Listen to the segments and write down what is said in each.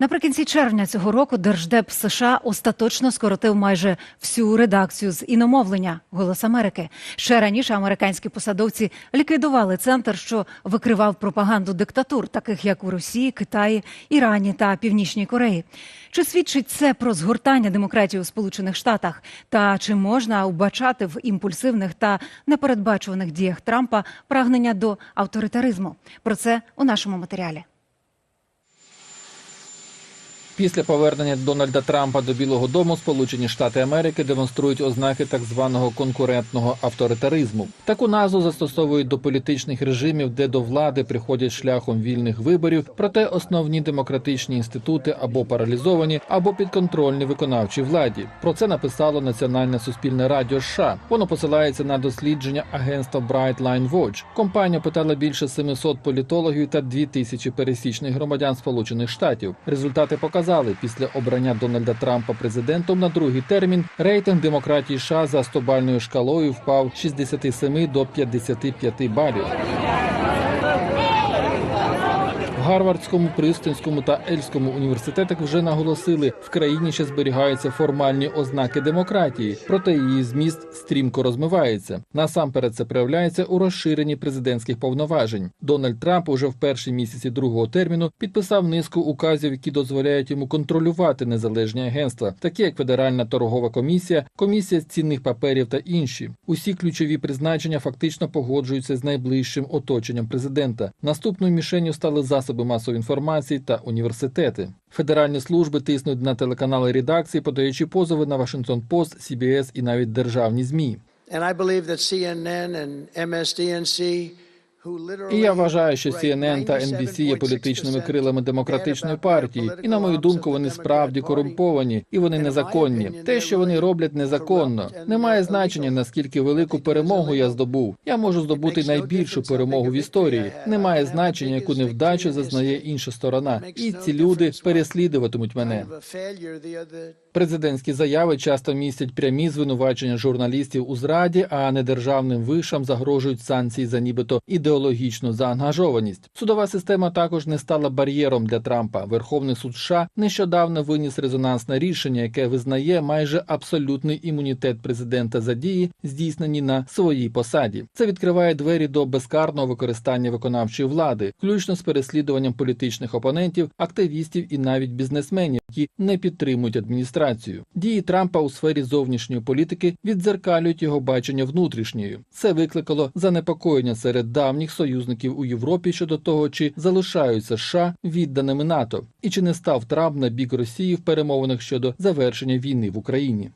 Наприкінці червня цього року Держдеп США остаточно скоротив майже всю редакцію з іномовлення Голос Америки. Ще раніше американські посадовці ліквідували центр, що викривав пропаганду диктатур, таких як у Росії, Китаї, Ірані та Північній Кореї. Чи свідчить це про згортання демократії у Сполучених Штатах? Та чи можна вбачати в імпульсивних та непередбачуваних діях Трампа прагнення до авторитаризму? Про це у нашому матеріалі. Після повернення Дональда Трампа до Білого Дому Сполучені Штати Америки демонструють ознаки так званого конкурентного авторитаризму. Таку назву застосовують до політичних режимів, де до влади приходять шляхом вільних виборів, проте основні демократичні інститути або паралізовані, або підконтрольні виконавчій владі. Про це написало Національне суспільне радіо США. Воно посилається на дослідження агентства Bright Line Watch. Компанія питала більше 700 політологів та 2000 пересічних громадян Сполучених Штатів. Результати показали, після обрання Дональда Трампа президентом на другий термін рейтинг демократії США за 100-бальною шкалою впав з 67 до 55 балів. Гарвардському, Пристинському та Ельському університетах вже наголосили, в країні ще зберігаються формальні ознаки демократії, проте її зміст стрімко розмивається. Насамперед це проявляється у розширенні президентських повноважень. Дональд Трамп уже в перші місяці другого терміну підписав низку указів, які дозволяють йому контролювати незалежні агентства, такі як Федеральна торгова комісія, комісія з цінних паперів та інші. Усі ключові призначення фактично погоджуються з найближчим оточенням президента. Наступною мішенню стали засоби масової інформації та університети. Федеральні служби тиснуть на телеканали редакції, подаючи позови на Вашингтон Пост, CBS і навіть державні змі. And I believe that CNN and MSDNC, І я вважаю, що CNN та NBC є політичними крилами демократичної партії, і на мою думку, вони справді корумповані і вони незаконні. Те, що вони роблять, незаконно. Немає значення наскільки велику перемогу я здобув. Я можу здобути найбільшу перемогу в історії. Немає значення, яку невдачу зазнає інша сторона, і ці люди переслідуватимуть мене. Президентські заяви часто містять прямі звинувачення журналістів у зраді, а недержавним вишам загрожують санкції за нібито ідеологічну заангажованість. Судова система також не стала бар'єром для Трампа. Верховний суд США нещодавно виніс резонансне рішення, яке визнає майже абсолютний імунітет президента за дії, здійснені на своїй посаді. Це відкриває двері до безкарного використання виконавчої влади, включно з переслідуванням політичних опонентів, активістів і навіть бізнесменів, які не підтримують адміністрацію. Дії Трампа у сфері зовнішньої політики віддзеркалюють його бачення внутрішньої. Це викликало занепокоєння серед давніх союзників у Європі щодо того, чи залишаються США відданими НАТО, і чи не став Трамп на бік Росії в перемовинах щодо завершення війни в Україні.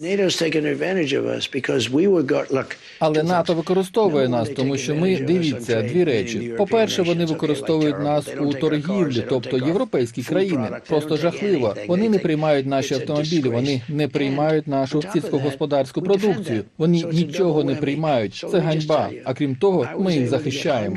Але НАТО використовує нас, тому що ми дивіться дві речі. По перше, вони використовують нас у торгівлі, тобто європейські країни. Просто жахливо. Вони не приймають наші автомобілі, вони не приймають нашу сільськогосподарську продукцію. Вони нічого не приймають. Це ганьба. А крім того, ми їх захищаємо.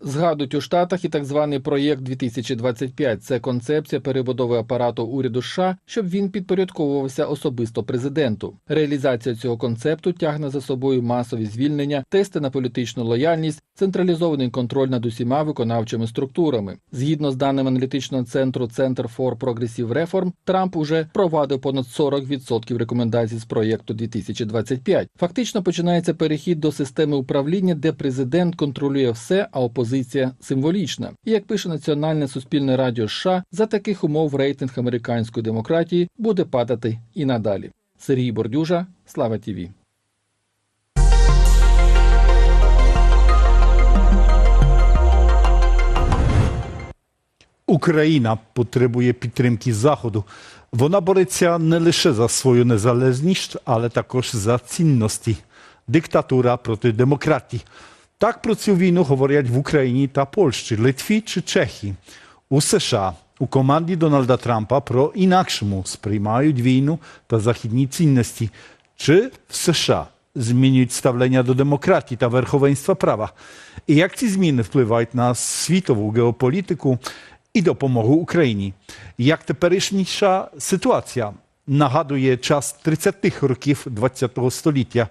Згадують у Штатах і так званий проєкт 2025. Це концепція перебудови апарату уряду США, щоб він підпорядковувався особисто президенту. Реалізація цього концепту тягне за собою масові звільнення, тести на політичну лояльність, централізований контроль над усіма виконавчими структурами. Згідно з даними аналітичного центру Center for Progressive Reform, Трамп уже провадив понад 40% рекомендацій з проєкту 2025. Фактично починається перехід до системи управління, де президент контролює все, а опозиція символічна. І як пише Національне суспільне радіо США, за таких умов рейтинг американської демократії буде падати і надалі. Сергій Бордюжа, Слава ТІВІ. Україна потребує підтримки Заходу. Вона бореться не лише за свою незалежність, але також за цінності. Диктатура проти демократії. Так про цю війну говорять в Україні та Польщі, Литві чи Чехії. У США у команді Дональда Трампа про інакшому сприймають війну та західні цінності. Чи в США змінюють ставлення до демократії та верховенства права? І як ці зміни впливають на світову геополітику і допомогу Україні? Як теперішніша ситуація нагадує час 30-х років ХХ століття?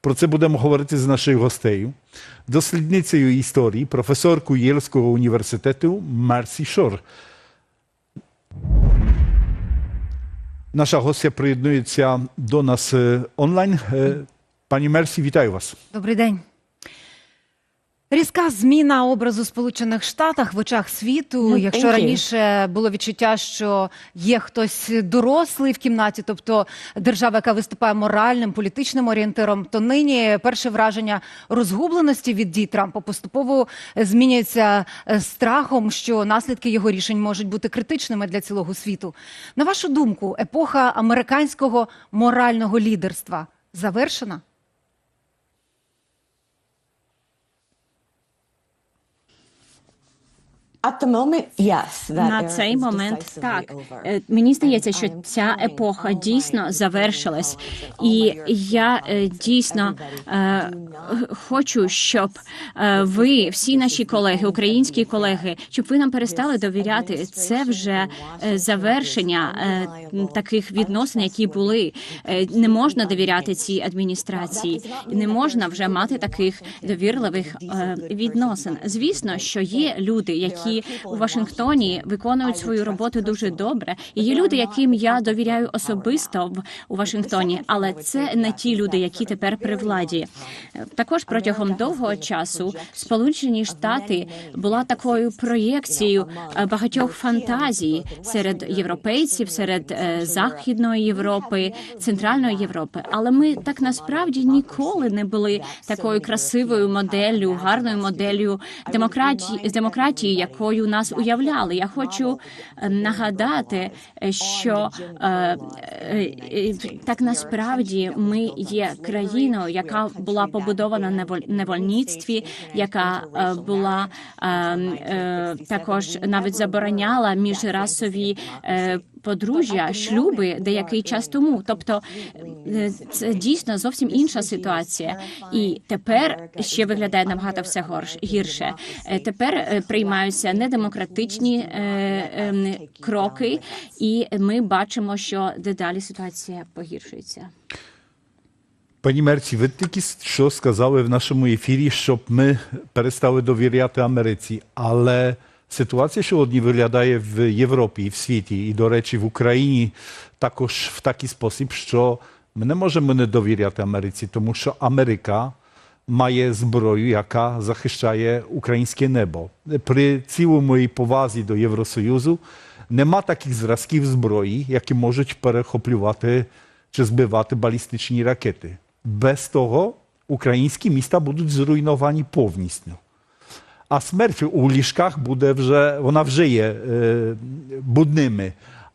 Про це будемо говорити з нашою гостею, дослідницею історії, професоркою Єльського університету Мерсі Шор. Наша гостя приєднується до нас е, онлайн. Е, Пані Мерсі, вітаю вас. Добрий день. Різка зміна образу Сполучених Штатах в очах світу. Ну, Якщо раніше було відчуття, що є хтось дорослий в кімнаті, тобто держава, яка виступає моральним політичним орієнтиром, то нині перше враження розгубленості від дій Трампа поступово змінюється е, страхом, що наслідки його рішень можуть бути критичними для цілого світу. На вашу думку, епоха американського морального лідерства завершена? На цей момент так. Е, мені здається, що ця епоха дійсно завершилась, і я е, дійсно е, хочу, щоб ви, всі наші колеги, українські колеги, щоб ви нам перестали довіряти. Це вже завершення таких відносин, які були. Не можна довіряти цій адміністрації, не можна вже мати таких довірливих відносин. Звісно, що є люди, які у Вашингтоні виконують свою роботу дуже добре. І є люди, яким я довіряю особисто в у Вашингтоні, але це не ті люди, які тепер при владі. Також протягом довгого часу Сполучені Штати була такою проєкцією е, багатьох фантазій серед європейців, серед е, західної Європи, центральної Європи. Але ми так насправді ніколи не були такою красивою моделлю, гарною моделлю демократії, демократії, якою нас уявляли. Я хочу е, нагадати, е, що е, так насправді ми є країною, яка була побудована на невольництві, яка була е, е, також навіть забороняла міжрасові подружжя, шлюби деякий час тому. Тобто е, це дійсно зовсім інша ситуація. І тепер ще виглядає набагато все горш гірше. Е, Тепер е, приймаються недемократичні е, ем, кроки, і ми бачимо, що дедалі ситуація погіршується. Пані Мерці, ви тільки що сказали в нашому ефірі, щоб ми перестали довіряти Америці. Але ситуація сьогодні виглядає в Європі і в світі, і, до речі, в Україні також в такий спосіб, що ми не можемо не довіряти Америці, тому що Америка має зброю, яка захищає українське небо. При цілому моїй повазі до Євросоюзу нема таких зразків зброї, які можуть перехоплювати чи збивати балістичні ракети. Без того українські міста будуть зруйновані повністю. А смерть у ліжках буде вже, вона вже є е, будними.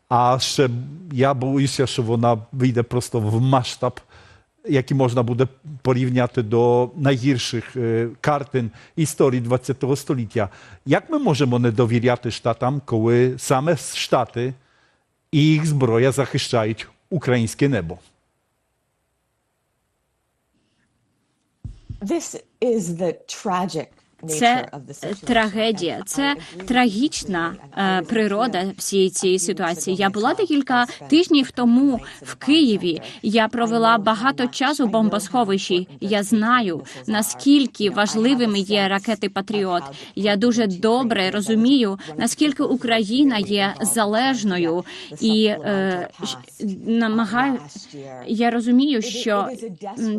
А ще я боюся, що вона вийде просто в масштаб, який можна буде порівняти до найгірших е, картин історії ХХ століття. Як ми можемо не довіряти штатам, коли саме штати і їх зброя захищають українське небо? This is the tragic Це е, трагедія, це трагічна е, природа всієї цієї ситуації. Я була декілька тижнів тому в Києві. Я провела багато часу в бомбосховищі. Я знаю наскільки важливими є ракети Патріот. Я дуже добре розумію, наскільки Україна є залежною і е, uh, намагаю. Я розумію, що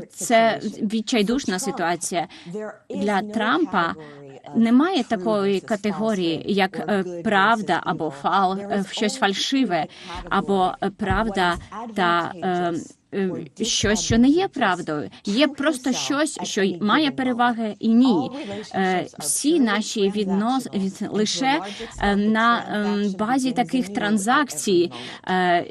це відчайдушна ситуація. Для Трампа немає такої категорії, як е, правда або фал, е, щось фальшиве, або е, правда та е, е, щось, що не є правдою. Є просто щось, що має переваги і ні. Е, Всі наші віднос transactional, від- and to a лише е, на ем, базі таких транзакцій. Е,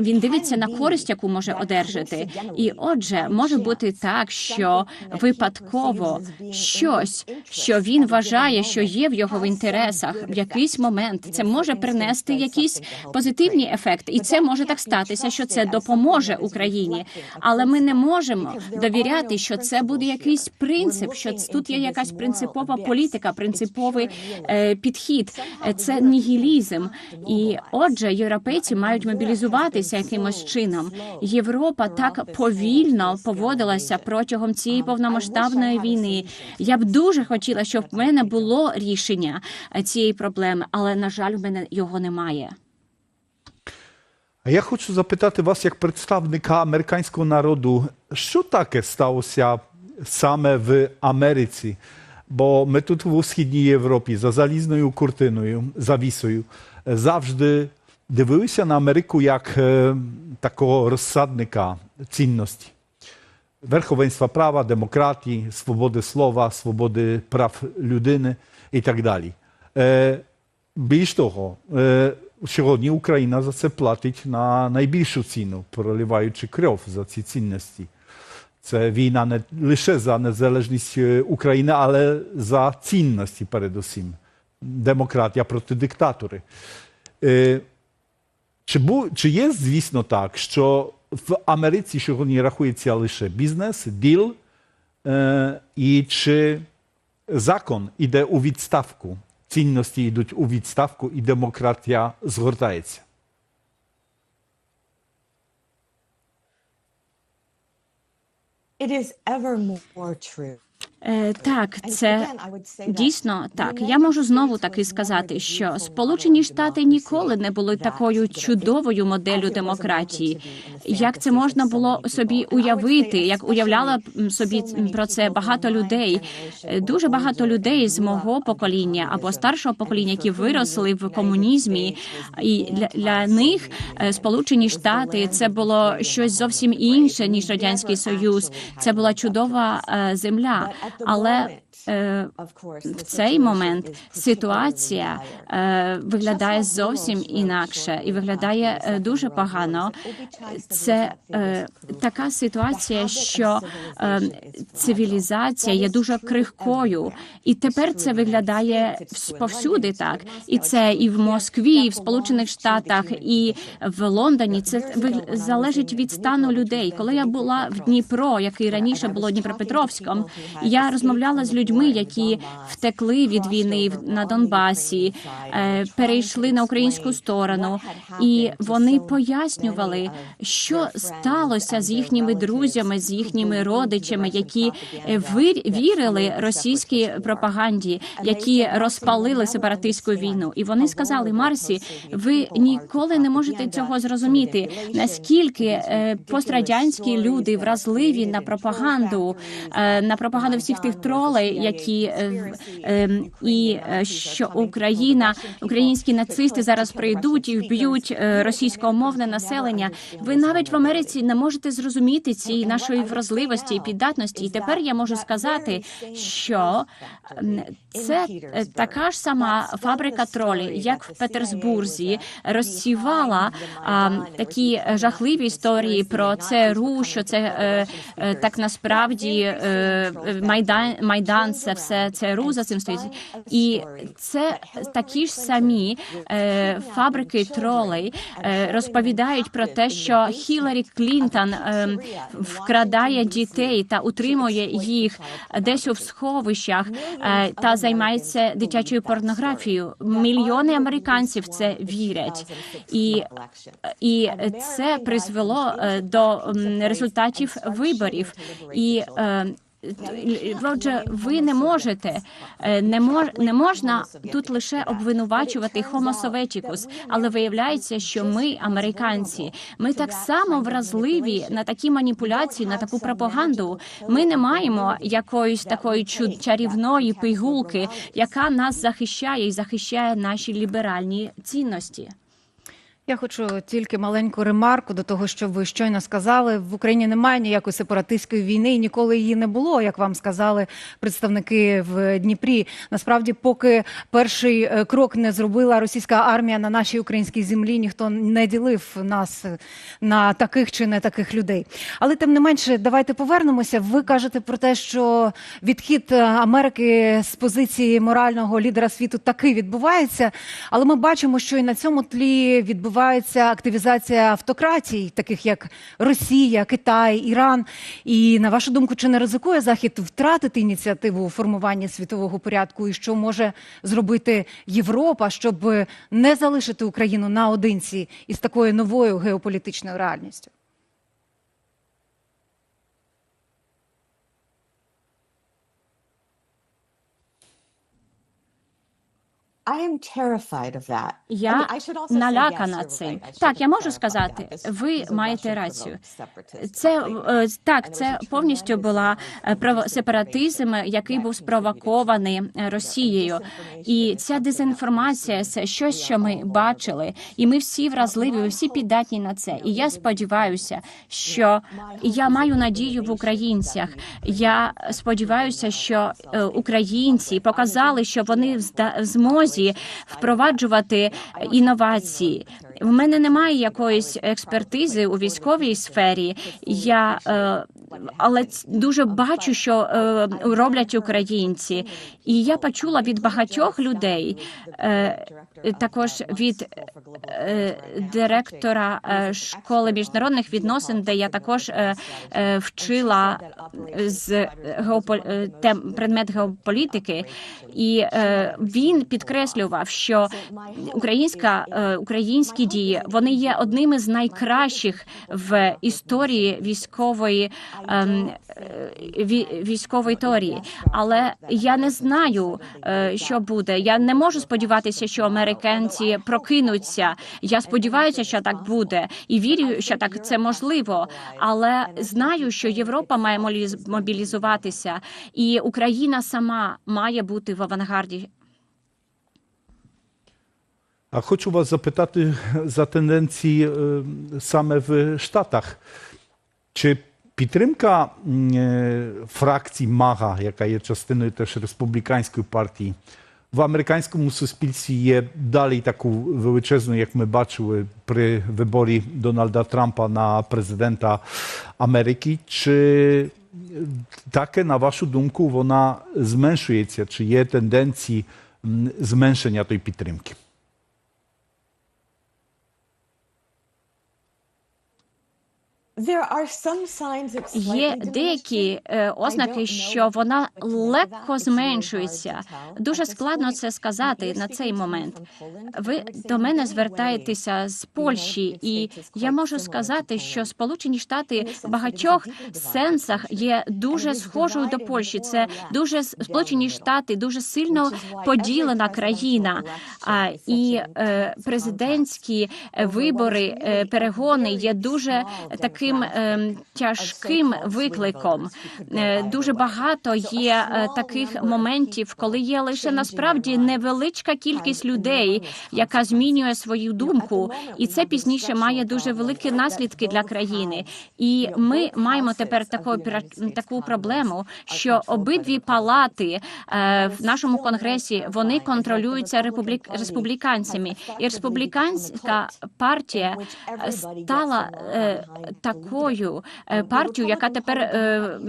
Він дивиться на користь, яку може одержати. І отже, може бути так, що випадково щось, що він вважає, що є в його some інтересах в якийсь момент. Це може принести якісь позитивні ефекти, і це може так статися, що це допоможе is Україні. Але ми не можемо довіряти, що це буде якийсь принцип, що тут є якась принципова політика, принциповий е, підхід. Е, Це нігілізм. Have to І отже, європейці мають мобілізуватися якимось чином. Європа так повільно поводилася протягом цієї повномасштабної війни. Я б дуже хотіла, щоб в мене було рішення е, цієї проблеми, але на жаль, в мене його немає. А я хочу запитати вас, як представника американського народу, що таке сталося саме в Америці? Бо ми тут у Східній Європі за залізною куртиною, завісою, е, завжди дивилися на Америку як е, такого розсадника цінності. Верховенства права, демократії, свободи слова, свободи прав людини і так далі. Е, більш того, сьогодні Україна за це платить на найбільшу ціну, проливаючи кров за ці цінності. Це війна не лише за незалежність е, України, але за цінності передусім. Демократія проти диктатури. Е, чи, бу, чи є, звісно, так, що в Америці сьогодні рахується лише бізнес, діл, е, і чи закон іде у відставку, цінності йдуть у відставку, і демократія згортається? It is ever more true. Е, Так, це дійсно так. Я можу знову таки сказати, що Сполучені Штати ніколи не були такою чудовою моделлю демократії. Як це можна було собі уявити, як уявляла собі про це багато людей, Е, дуже багато людей з мого покоління або старшого покоління, які виросли в комунізмі, і для, для них е. Сполучені Штати це було щось зовсім інше ніж радянський Союз. Це була чудова е, земля, ale е, в цей момент ситуація е, виглядає зовсім інакше і виглядає е, дуже погано. Це е, така ситуація, що е, цивілізація є дуже крихкою, і тепер це виглядає повсюди так. І це і в. Москві, і в Сполучених Штатах, і в Лондоні. Це залежить від стану людей. Коли я була в Дніпро, який раніше було Дніпропетровськом, я розмовляла з the людьми, які втекли від війни на Донбасі, е, перейшли на українську сторону, і вони пояснювали, що сталося з їхніми друзями, з їхніми родичами, які е, вірили російській пропаганді, які said, "Marcy, you'll розпалили сепаратистську війну. І вони сказали: Марсі, ви ніколи не можете цього зрозуміти, наскільки е, пострадянські люди вразливі на пропаганду, е, на пропаганду всіх тих тролей, які е, е, і е, що Україна, українські нацисти зараз прийдуть і вб'ють е, російськомовне населення. Ви навіть в Америці не можете зрозуміти цієї нашої вразливості і піддатності. І тепер я можу сказати, що це е, така ж сама фабрика story як в Петербурзі, uh, розсівала а, такі жахливі історії про ЦРУ, coming що це е, е, так насправді е, Майдан, Майдан turned це все ЦРУ за цим стоїть. І це такі ж самі е, фабрики тролей е, розповідають про те, що Хіларі Клінтон е, вкрадає дітей та утримує їх десь у сховищах е, та займається дитячою порнографією. Мільйони американців це вірять. 2006 І і це призвело е, до результатів виборів. І е, Отже, ви не можете е, не мож не можна тут лише обвинувачувати Sovieticus, але виявляється, що ми, американці, ми так само вразливі на такі маніпуляції, на таку пропаганду. Ми не маємо якоїсь такої чу- чарівної пигулки, яка нас захищає і захищає наші ліберальні цінності. Я хочу тільки маленьку ремарку до того, що ви щойно сказали. В Україні немає ніякої сепаратистської війни, і ніколи її не було, як вам сказали представники в Дніпрі. Насправді, поки перший е, крок не зробила російська армія на нашій українській землі, ніхто не ділив нас е, на таких чи не таких людей. Але тим не менше, давайте повернемося. Ви кажете про те, що відхід е, Америки з позиції морального лідера світу таки відбувається, але ми бачимо, що і на цьому тлі відбувається активізація автократій, таких як Росія, Китай, Іран. І на вашу думку, чи не ризикує Захід втратити ініціативу у формуванні світового порядку, і що може зробити Європа, щоб не залишити Україну наодинці із такою новою геополітичною реальністю? Я налякана цим. Так, я можу сказати, ви маєте рацію. Це е, так, це повністю була е, сепаратизм, який був спровокований Росією. І ця дезінформація це щось, що ми бачили, і ми всі вразливі, ми всі піддатні на це. І я сподіваюся, що я маю надію в українцях. Я сподіваюся, що е, українці показали, що вони в зда- в впроваджувати інновації. В мене немає якоїсь експертизи у військовій сфері. Я е, але дуже бачу, що е, роблять українці, і я почула від багатьох людей, е, також від е, директора школи міжнародних відносин, де я також вчила з геопо... е, тем предмет геополітики, і він підкреслював, що українська українські дії вони є одними з найкращих в історії військової ві- військової теорії. Але я не знаю, е, що буде. Я не можу сподіватися, що американці прокинуться. Я сподіваюся, що так буде, і вірю, що так це можливо. Але знаю, що Європа має мобілізуватися, і Україна сама має бути в авангарді А хочу вас запитати за тенденції е, саме в Штатах. Чи підтримка е, фракції МАГА, яка є частиною теж республіканської партії, в американському суспільстві є далі таку величезну, як ми бачили при виборі Дональда Трампа на президента Америки? Чи таке, на вашу думку, вона зменшується? Чи є тенденції зменшення тої підтримки? Є деякі е, ознаки, що вона легко зменшується. Дуже складно це сказати на цей момент. Ви до мене звертаєтеся з Польщі, і я можу сказати, що Сполучені Штати в багатьох сенсах є дуже схожою до Польщі. Це дуже Сполучені Штати, дуже сильно поділена країна. А і е, президентські вибори, е, перегони є дуже таким е, тяжким викликом. Е, Дуже багато є е, таких моментів, коли є лише насправді невеличка кількість людей, яка змінює свою думку, і це пізніше має дуже великі наслідки для країни. І ми маємо тепер таку таку проблему, що обидві палати е, в нашому конгресі вони контролюються републік республіканцями, і республіканська партія стала е, такою е, партією, яка тепер е,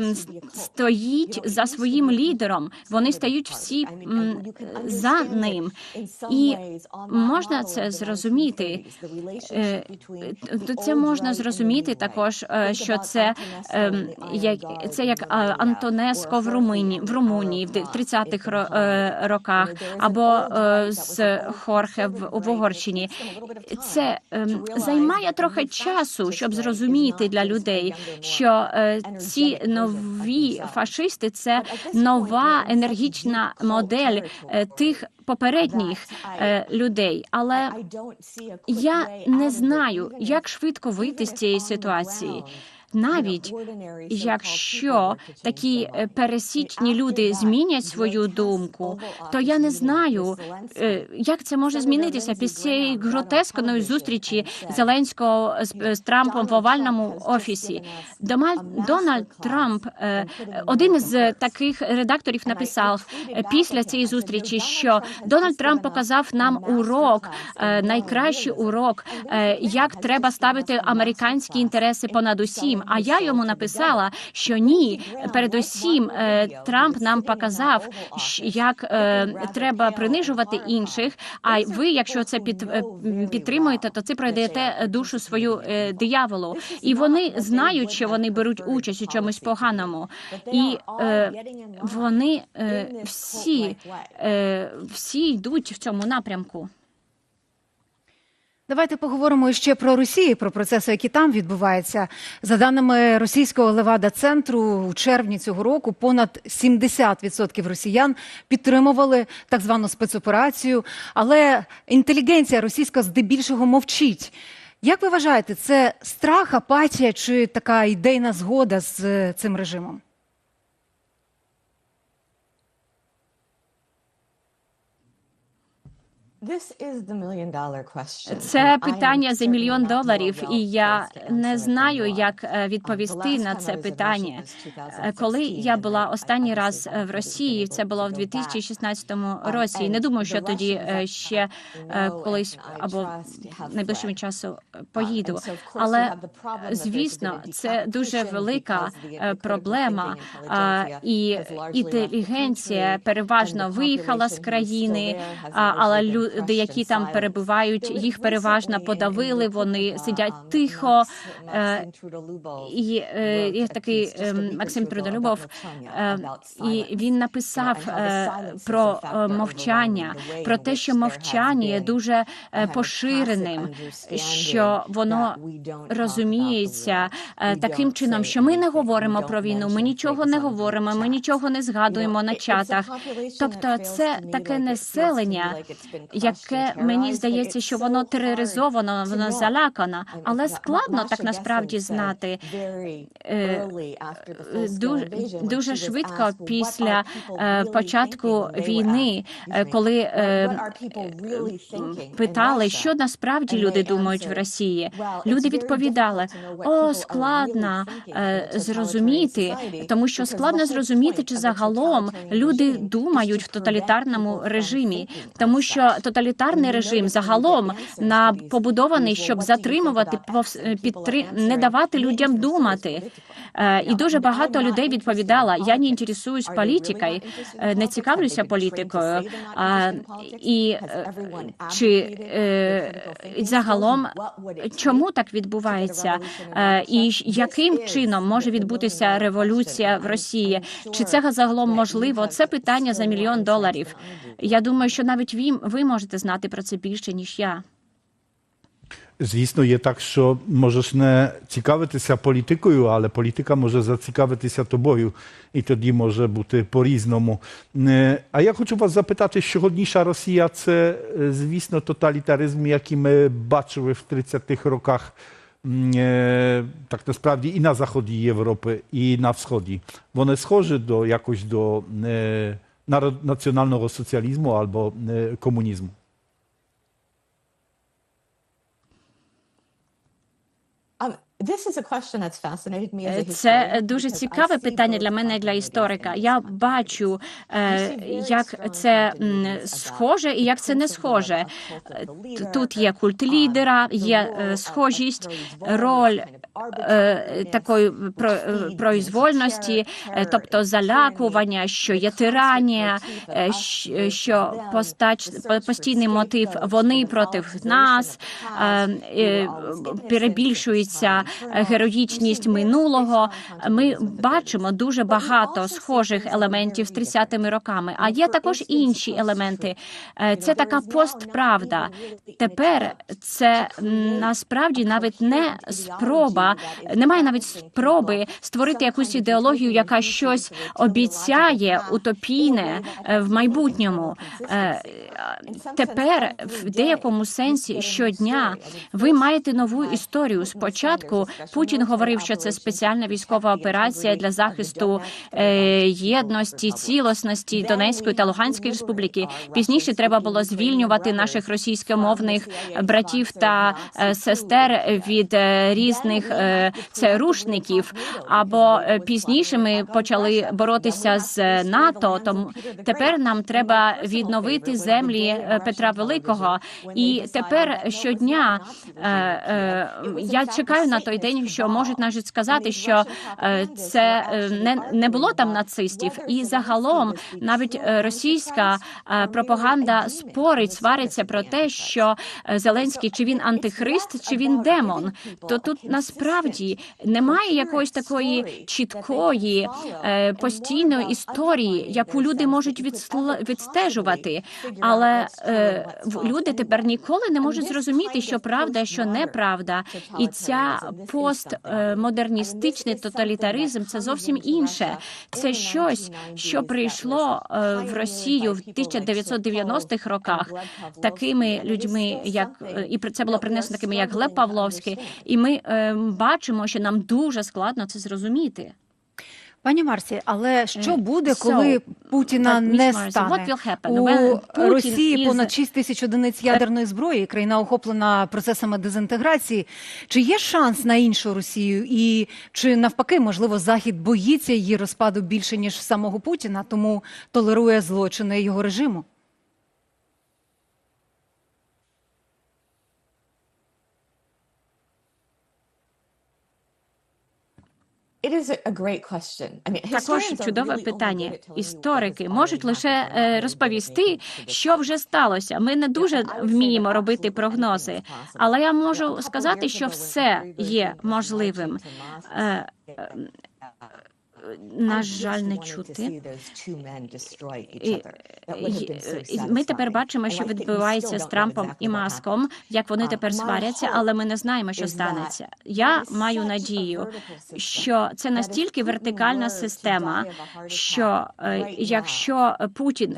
стоїть за своїм лідером. Вони стають всі за ним. І можна це зрозуміти. Е, Це можна зрозуміти також, е, що це як це як Антонеско в Румунії в Румунії в 30-х е, роках, або е, з Хорхе в в Угорщині. Це ем, займає трохи часу, щоб зрозуміти для людей, що е, ці нові фашисти це нова енергічна модель е, тих попередніх е, людей. Але я не знаю, як швидко вийти з цієї ситуації. Навіть якщо такі е, пересічні люди змінять свою думку, то я не знаю, е, як це може змінитися після цієї гротескної зустрічі Зеленського з, з Трампом в овальному офісі. Домаль- Дональд Трамп, е, один з таких редакторів, написав е, після цієї зустрічі, що Дональд Трамп показав нам урок, е, найкращий урок, е, як треба ставити американські інтереси понад усім. А я йому написала, що ні, передусім е, Трамп нам показав, як е, треба принижувати інших. А ви, якщо це під, е, підтримуєте, то це продаєте душу свою дияволу. І вони знають, що вони беруть участь у чомусь поганому, і вони всі, всі йдуть в цьому напрямку. Давайте поговоримо ще про Росію, про процеси, які там відбуваються. За даними російського левада центру, у червні цього року понад 70% росіян підтримували так звану спецоперацію, але інтелігенція російська здебільшого мовчить. Як ви вважаєте, це страх, апатія чи така ідейна згода з е, цим режимом? Це питання за мільйон доларів, і я не знаю, як е, відповісти на це питання. Е, Коли я була останній раз в Росії, це було в 2016 році. І не думаю, що тоді е, ще колись або найближчим часу е, поїду. Але звісно, це дуже велика проблема. І інтелігенція переважно виїхала з країни, але люди, які там перебувають, їх переважно подавили. Вони сидять тихо. Е, І е, є такий е, Максим Трудолюбов, і він написав про мовчання, про те, що мовчання є дуже поширеним, що воно розуміється таким чином, що ми не говоримо про війну, ми нічого не говоримо, ми нічого не згадуємо на чатах. Тобто, це таке населення, яке мені здається, що воно тероризовано, воно залякано, але складно так насправді знати. Е, Дуже, дуже швидко після е, початку війни, е, коли е, питали, що насправді люди думають в Росії. Люди відповідали: о, складно е, зрозуміти, тому що складно зрозуміти, чи загалом люди думають в тоталітарному режимі, тому що тоталітарний режим загалом на побудований, щоб затримувати підтри... не давати людям думати. Е, І дуже багато людей відповідала: я не інтересуюсь політикою, е, не цікавлюся політикою. І е, чи загалом чому так відбувається? І яким чином може відбутися революція в Росії? Чи це загалом можливо? Це питання за мільйон доларів. Я думаю, що навіть ви, ви можете знати про це більше ніж я. Звісно, є так, що можеш не цікавитися політикою, але політика може зацікавитися тобою, і тоді може бути по-різному. Е, А я хочу вас запитати, сьогоднішня Росія це, е, звісно, тоталітаризм, який ми бачили в 30-х роках. е, Так насправді і на заході Європи, і на сході. Вони схожі до якось до nacjonalno-socjalizmu albo y, komunizmu. Це дуже цікаве питання для мене, для історика. Я бачу, е, як це схоже і як це не схоже. Е, Тут є культ лідера, є е, схожість, роль такої про- произвольності, тобто залякування, що є тиранія, що постач, постійний мотив вони проти нас, е, е, перебільшується героїчність минулого. Ми бачимо дуже багато схожих елементів з 30-ми роками. А є також інші елементи. Е, Це така постправда. Тепер це насправді навіть не спроба, немає навіть спроби створити якусь ідеологію, яка щось обіцяє утопійне е, в майбутньому. Е, Тепер в деякому сенсі щодня ви маєте нову історію. Спочатку Путін говорив, що це спеціальна військова операція для захисту е, єдності, цілісності Донецької та Луганської республіки. Пізніше треба було звільнювати наших російськомовних братів та е, сестер від е, різних е, царушників. Або е, пізніше ми почали боротися з НАТО. Тому тепер нам треба відновити землі Петра Великого. І тепер щодня е, е, я чекаю на той той день, що можуть навіть сказати, що е, це е, не, не було там нацистів, і загалом навіть е, російська пропаганда спорить, свариться про те, що Зеленський чи він антихрист, чи він демон. То тут насправді немає якоїсь такої чіткої постійної історії, яку люди можуть відстежувати. Але люди тепер ніколи не можуть зрозуміти, що правда, що неправда. І ця постмодерністичний тоталітаризм це зовсім інше. Це щось, що прийшло е, в Росію в 1990-х роках такими людьми, як е, і це було принесено такими, як Глеб Павловський. І ми е, бачимо, що нам дуже складно це зрозуміти. Пані Марсі, але що Е, буде, коли Путіна не стане? У Росії понад 6 тисяч одиниць ядерної зброї, країна охоплена процесами дезінтеграції. Чи є шанс на іншу Росію? І чи навпаки, можливо, Захід боїться її розпаду більше ніж самого Путіна, тому толерує злочини його режиму? It is a great question. I mean, Також чудове питання. Історики можуть лише е, розповісти, що вже сталося. Ми не дуже вміємо робити прогнози, але я можу сказати, що все є можливим. Е, На жаль, не чути. Ми тепер бачимо, що відбувається з Трампом і Маском, як вони Uh, тепер сваряться, але ми не знаємо, що станеться. Я маю надію, що це настільки вертикальна система, що е, якщо Путін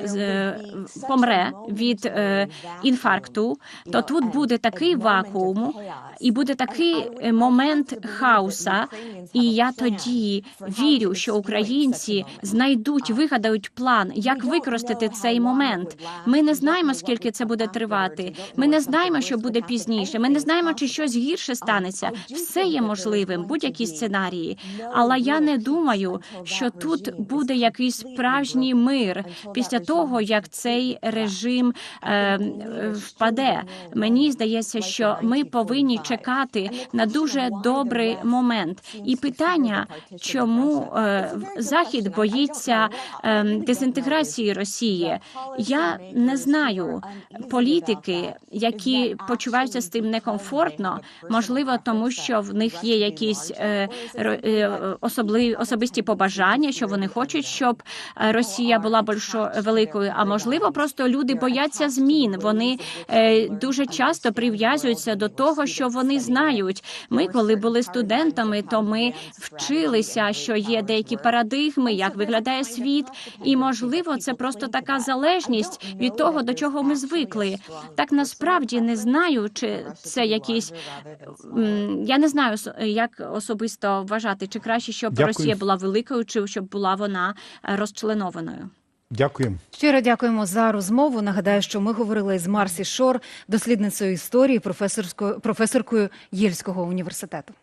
помре від е, інфаркту, то тут буде такий вакуум, і буде такий е, момент хаоса. І я тоді how що українці знайдуть, Uh, вигадають план, як використати цей момент. Ми не знаємо, скільки це буде тривати. Ми не знаємо, що буде пізніше. Ми не знаємо, чи щось гірше станеться. Все є можливим, будь-які сценарії. Але я не думаю, що тут буде якийсь справжній мир після того, як цей режим е, впаде. Мені здається, що ми повинні 1945. чекати на дуже добрий момент. І питання, чому Е, Захід боїться ем, дезінтеграції Росії. Я не знаю. Політики, які почуваються з тим некомфортно, можливо, тому що в них є якісь е, е, особливі особисті побажання, що вони хочуть, щоб Росія була більшо великою. А можливо, просто люди бояться змін. Вони дуже часто прив'язуються до того, що вони знають. Ми, коли були студентами, то ми вчилися, що є деякі парадигми, як виглядає світ, і можливо, це просто така залежність від того, до чого ми звикли. Так насправді не знаю, чи це якісь я не знаю с- як особисто вважати, чи краще, щоб Дякую. Росія була великою, чи щоб була вона е, розчленованою. Дякуємо. Щиро дякуємо за розмову. Нагадаю, що ми говорили з Марсі Шор, дослідницею історії, професорською професоркою Єльського університету.